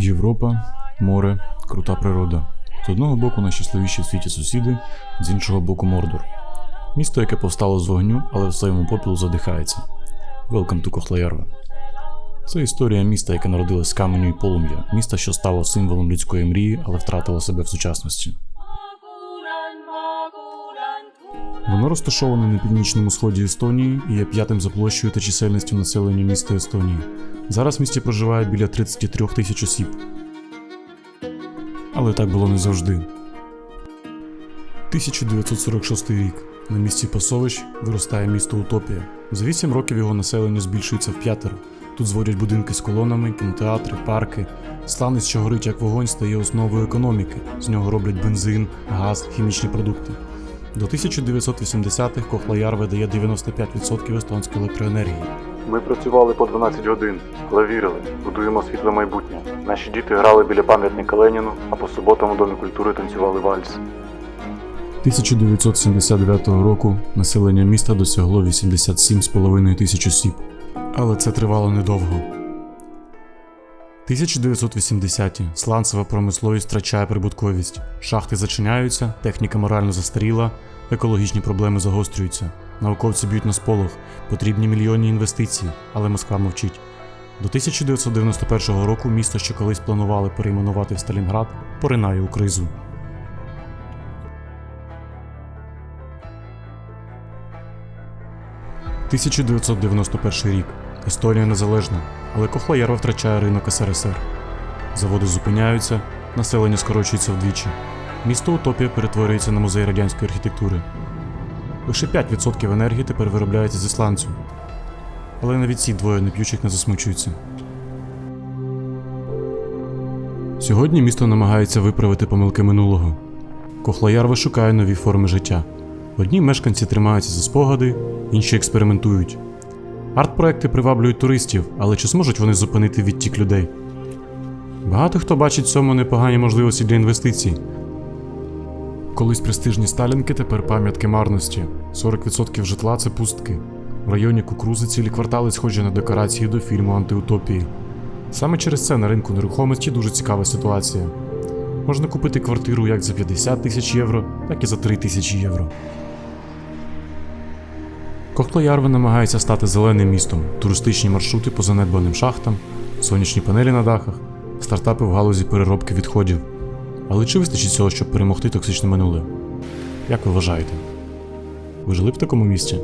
Європа, море, крута природа. З одного боку найщасливіші в світі сусіди, з іншого боку Мордор. Місто, яке повстало з вогню, але в своєму попілу задихається. Welcome to Кохлеярве. Це історія міста, яке народилось з каменю і полум'я, міста, що стало символом людської мрії, але втратило себе в сучасності. Воно розташоване на північному сході Естонії і є п'ятим за площею та чисельністю населення міста Естонії. Зараз в місті проживає біля 33 тисяч осіб. Але так було не завжди. 1946 рік. На місці пасовищ виростає місто Утопія. За 8 років його населення збільшується в п'ятеро. Тут зводять будинки з колонами, кінотеатри, парки. Сланець, що горить як вогонь, стає основою економіки. З нього роблять бензин, газ, хімічні продукти. До 1980-х Кохлояр видає 95% естонської електроенергії. Ми працювали по 12 годин, але вірили, будуємо світле майбутнє. Наші діти грали біля пам'ятника Леніну, а по суботам у Домі культури танцювали вальс. 1979 року населення міста досягло 87,5 тисяч осіб. Але це тривало недовго. 1980-ті сланцева промисловість втрачає прибутковість, шахти зачиняються, техніка морально застаріла, екологічні проблеми загострюються. Науковці б'ють на сполох, потрібні мільйонні інвестиції, але Москва мовчить. До 1991 року місто, що колись планували перейменувати в Сталінград, поринає у кризу. – 1991 рік. Естонія незалежна, але Кохлоярва втрачає ринок СРСР. Заводи зупиняються, населення скорочується вдвічі. Місто Утопія перетворюється на музей радянської архітектури. Лише 5% енергії тепер виробляється зі сланцю. Але навіть ці двоє неп'ючих не засмучуються. Сьогодні місто намагається виправити помилки минулого. Кохлоярва шукає нові форми життя. Одні мешканці тримаються за спогади, інші експериментують. Арт-проекти приваблюють туристів, але чи зможуть вони зупинити відтік людей? Багато хто бачить в цьому непогані можливості для інвестицій. Колись престижні сталінки тепер пам'ятки марності. 40% житла це пустки. В районі Кукрузи цілі квартали схожі на декорації до фільму Антиутопії. Саме через це на ринку нерухомості дуже цікава ситуація. Можна купити квартиру як за 50 тисяч євро, так і за 3 тисячі євро. Кохтлоярва намагається стати зеленим містом, туристичні маршрути по занедбаним шахтам, сонячні панелі на дахах, стартапи в галузі переробки відходів. Але чи вистачить цього, щоб перемогти токсичне минуле? Як ви вважаєте? Ви жили в такому місті?